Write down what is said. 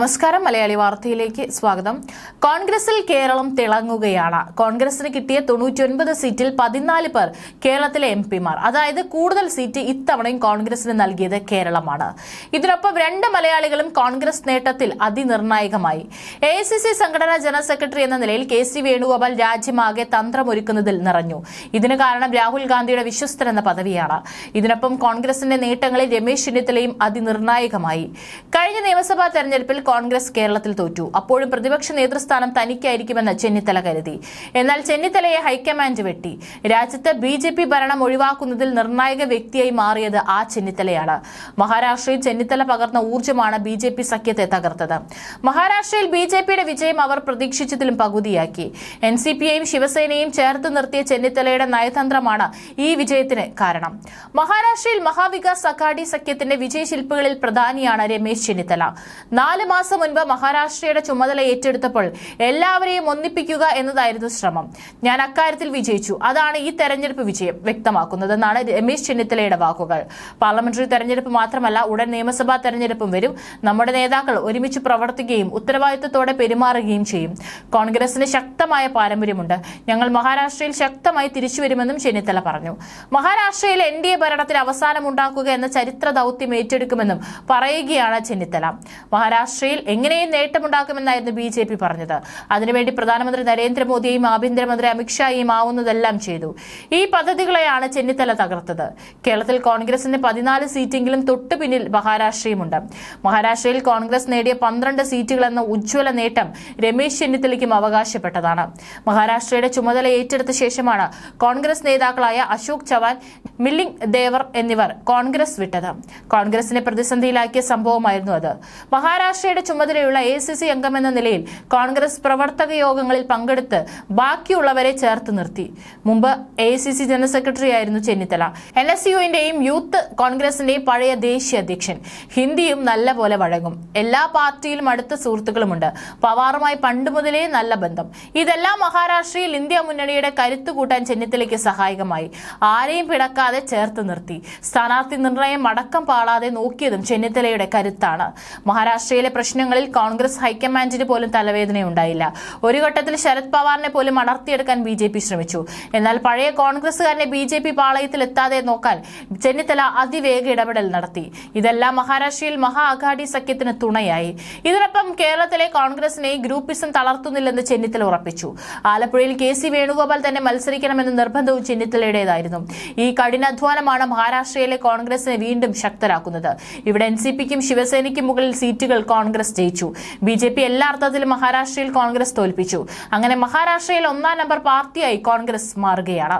നമസ്കാരം. മലയാളി വാർത്തയിലേക്ക് സ്വാഗതം. കോൺഗ്രസിൽ കേരളം തിളങ്ങുകയാണ്. കോൺഗ്രസിന് കിട്ടിയ തൊണ്ണൂറ്റിയൊൻപത് സീറ്റിൽ പതിനാല് പേർ കേരളത്തിലെ എം പിമാർ. അതായത് കൂടുതൽ സീറ്റ് ഇത്തവണയും കോൺഗ്രസിന് നൽകിയത് കേരളമാണ്. ഇതിനൊപ്പം രണ്ട് മലയാളികളും കോൺഗ്രസ് നേട്ടത്തിൽ അതിനിർണായകമായി. എ സംഘടനാ ജനറൽ സെക്രട്ടറി എന്ന നിലയിൽ കെ സി വേണുഗോപാൽ രാജ്യമാകെ തന്ത്രമൊരുക്കുന്നതിൽ നിറഞ്ഞു. ഇതിന് കാരണം രാഹുൽ ഗാന്ധിയുടെ വിശ്വസ്തൻ എന്ന പദവിയാണ്. ഇതിനൊപ്പം കോൺഗ്രസിന്റെ നേട്ടങ്ങളിൽ രമേശ് ചെന്നിത്തലയും അതിനിർണായകമായി. കഴിഞ്ഞ നിയമസഭാ തെരഞ്ഞെടുപ്പിൽ കോൺഗ്രസ് കേരളത്തിൽ തോറ്റു. അപ്പോഴും പ്രതിപക്ഷ നേതൃസ്ഥാനം തനിക്കായിരിക്കുമെന്ന് ചെന്നിത്തല കരുതി. എന്നാൽ ചെന്നിത്തലയെ ഹൈക്കമാൻഡ് വെട്ടി. രാജ്യത്ത് ബി ജെ പി ഭരണം ഒഴിവാക്കുന്നതിൽ നിർണായക വ്യക്തിയായി മാറിയത് ആ ചെന്നിത്തലയാണ്. മഹാരാഷ്ട്രയിൽ ചെന്നിത്തല പകർന്ന ഊർജമാണ് ബി ജെ പി സഖ്യത്തെ തകർത്തത്. മഹാരാഷ്ട്രയിൽ ബി ജെ പിയുടെ വിജയം അവർ പ്രതീക്ഷിച്ചതിലും പകുതിയാക്കി. എൻ സി ശിവസേനയും ചേർത്ത് നിർത്തിയ ചെന്നിത്തലയുടെ നയതന്ത്രമാണ് ഈ വിജയത്തിന് കാരണം. മഹാരാഷ്ട്രയിൽ മഹാവികാസ് അഘാഡി സഖ്യത്തിന്റെ വിജയശില്പികളിൽ പ്രധാനിയാണ് രമേശ് ചെന്നിത്തല. നാല് മാസം മുൻപ് മഹാരാഷ്ട്രയുടെ ചുമതല ഏറ്റെടുത്തപ്പോൾ എല്ലാവരെയും ഒന്നിപ്പിക്കുക എന്നതായിരുന്നു ശ്രമം. ഞാൻ അക്കാര്യത്തിൽ വിജയിച്ചു. അതാണ് ഈ തെരഞ്ഞെടുപ്പ് വിജയം വ്യക്തമാക്കുന്നതെന്നാണ് രമേശ് ചെന്നിത്തലയുടെ വാക്കുകൾ. പാർലമെന്ററി തെരഞ്ഞെടുപ്പ് മാത്രമല്ല ഉടൻ നിയമസഭാ തെരഞ്ഞെടുപ്പും വരും. നമ്മുടെ നേതാക്കൾ ഒരുമിച്ച് പ്രവർത്തിക്കുകയും ഉത്തരവാദിത്തത്തോടെ പെരുമാറുകയും ചെയ്യും. കോൺഗ്രസിന് ശക്തമായ പാരമ്പര്യമുണ്ട്. ഞങ്ങൾ മഹാരാഷ്ട്രയിൽ ശക്തമായി തിരിച്ചുവരുമെന്നും ചെന്നിത്തല പറഞ്ഞു. മഹാരാഷ്ട്രയിൽ എൻ ഡി എ ഭരണത്തിൽ അവസാനമുണ്ടാക്കുക എന്ന ചരിത്ര ദൗത്യം ഏറ്റെടുക്കുമെന്നും പറയുകയാണ് ചെന്നിത്തല. മഹാരാഷ്ട്രയിൽ എങ്ങനെയും നേട്ടമുണ്ടാക്കുമെന്നായിരുന്നു ബി ജെ പി പറഞ്ഞത്. അതിനുവേണ്ടി പ്രധാനമന്ത്രി നരേന്ദ്രമോദിയെയും ആഭ്യന്തരമന്ത്രി അമിത്ഷായും ആവുന്നതെല്ലാം ചെയ്തു. ഈ പദ്ധതികളെയാണ് ചെന്നിത്തല തകർത്തത്. കേരളത്തിൽ കോൺഗ്രസിന് പതിനാല് സീറ്റെങ്കിലും തൊട്ടു പിന്നിൽ മഹാരാഷ്ട്രയുമുണ്ട്. മഹാരാഷ്ട്രയിൽ കോൺഗ്രസ് നേടിയ പന്ത്രണ്ട് സീറ്റുകൾ എന്ന ഉജ്ജ്വല നേട്ടം രമേശ് ചെന്നിത്തലയ്ക്കും അവകാശപ്പെട്ടതാണ്. മഹാരാഷ്ട്രയുടെ ചുമതല ഏറ്റെടുത്ത ശേഷമാണ് കോൺഗ്രസ് നേതാക്കളായ അശോക് ചവാൻ മില്ലിംഗ് ദേവർ എന്നിവർ കോൺഗ്രസ് വിട്ടത്. കോൺഗ്രസിനെ പ്രതിസന്ധിയിലാക്കിയ സംഭവമായിരുന്നു അത്. മഹാരാഷ്ട്രയുടെ ചുമതലയുള്ള എ സി സി അംഗമെന്ന നിലയിൽ കോൺഗ്രസ് പ്രവർത്തക യോഗങ്ങളിൽ പങ്കെടുത്ത് ബാക്കിയുള്ളവരെ ചേർത്ത് നിർത്തി. മുമ്പ് A C C general secretary ആയിരുന്നു ചെന്നിത്തല. എൻ എസ് യുവിന്റെയും യൂത്ത് കോൺഗ്രസിന്റെയും പഴയ ദേശീയ അധ്യക്ഷൻ. ഹിന്ദിയും നല്ല പോലെ വഴങ്ങും. എല്ലാ പാർട്ടിയിലും അടുത്ത സുഹൃത്തുക്കളുമുണ്ട്. പവാറുമായി പണ്ട് മുതലേ നല്ല ബന്ധം. ഇതെല്ലാം മഹാരാഷ്ട്രയിൽ ഇന്ത്യ മുന്നണിയുടെ കരുത്തു കൂട്ടാൻ ചെന്നിത്തലയ്ക്ക് സഹായകമായി. ആരെയും പിടക്കാതെ ചേർത്ത് നിർത്തി. സ്ഥാനാർത്ഥി നിർണയം അടക്കം പാളാതെ നോക്കിയതും ചെന്നിത്തലയുടെ കരുത്താണ്. മഹാരാഷ്ട്രയിലെ പ്രശ്നങ്ങളിൽ കോൺഗ്രസ് ഹൈക്കമാൻഡിന് പോലും തലവേദനയുണ്ടായില്ല. ഒരു ഘട്ടത്തിൽ ശരത് പവാറിനെ പോലും അടർത്തിയെടുക്കാൻ ബി ജെ പി ശ്രമിച്ചു. എന്നാൽ പഴയ കോൺഗ്രസുകാരനെ ബി ജെ പി പാളയത്തിൽ എത്താതെ നോക്കാൻ ചെന്നിത്തല അതിവേഗ ഇടപെടൽ നടത്തി. ഇതെല്ലാം മഹാരാഷ്ട്രയിൽ മഹാ അഘാഡി സഖ്യത്തിന് തുണയായി. ഇതിനൊപ്പം കേരളത്തിലെ കോൺഗ്രസിനെ ഗ്രൂപ്പിസം തളർത്തുന്നില്ലെന്ന് ചെന്നിത്തല ഉറപ്പിച്ചു. ആലപ്പുഴയിൽ കെ സി വേണുഗോപാൽ തന്നെ മത്സരിക്കണമെന്ന നിർബന്ധവും ചെന്നിത്തലയുടേതായിരുന്നു. ഈ കഠിനാധ്വാനമാണ് മഹാരാഷ്ട്രയിലെ കോൺഗ്രസിനെ വീണ്ടും ശക്തരാക്കുന്നത്. ഇവിടെ എൻ സി പിക്കും ശിവസേനയ്ക്കും മുകളിൽ സീറ്റുകൾ കോൺഗ്രസ് ജയിച്ചു. ബി ജെ പി എല്ലാ അർത്ഥത്തിലും മഹാരാഷ്ട്രയിൽ കോൺഗ്രസ് തോൽപ്പിച്ചു. അങ്ങനെ മഹാരാഷ്ട്രയിൽ ഒന്നാം നമ്പർ പാർട്ടിയായി കോൺഗ്രസ് മാറുകയാണ്.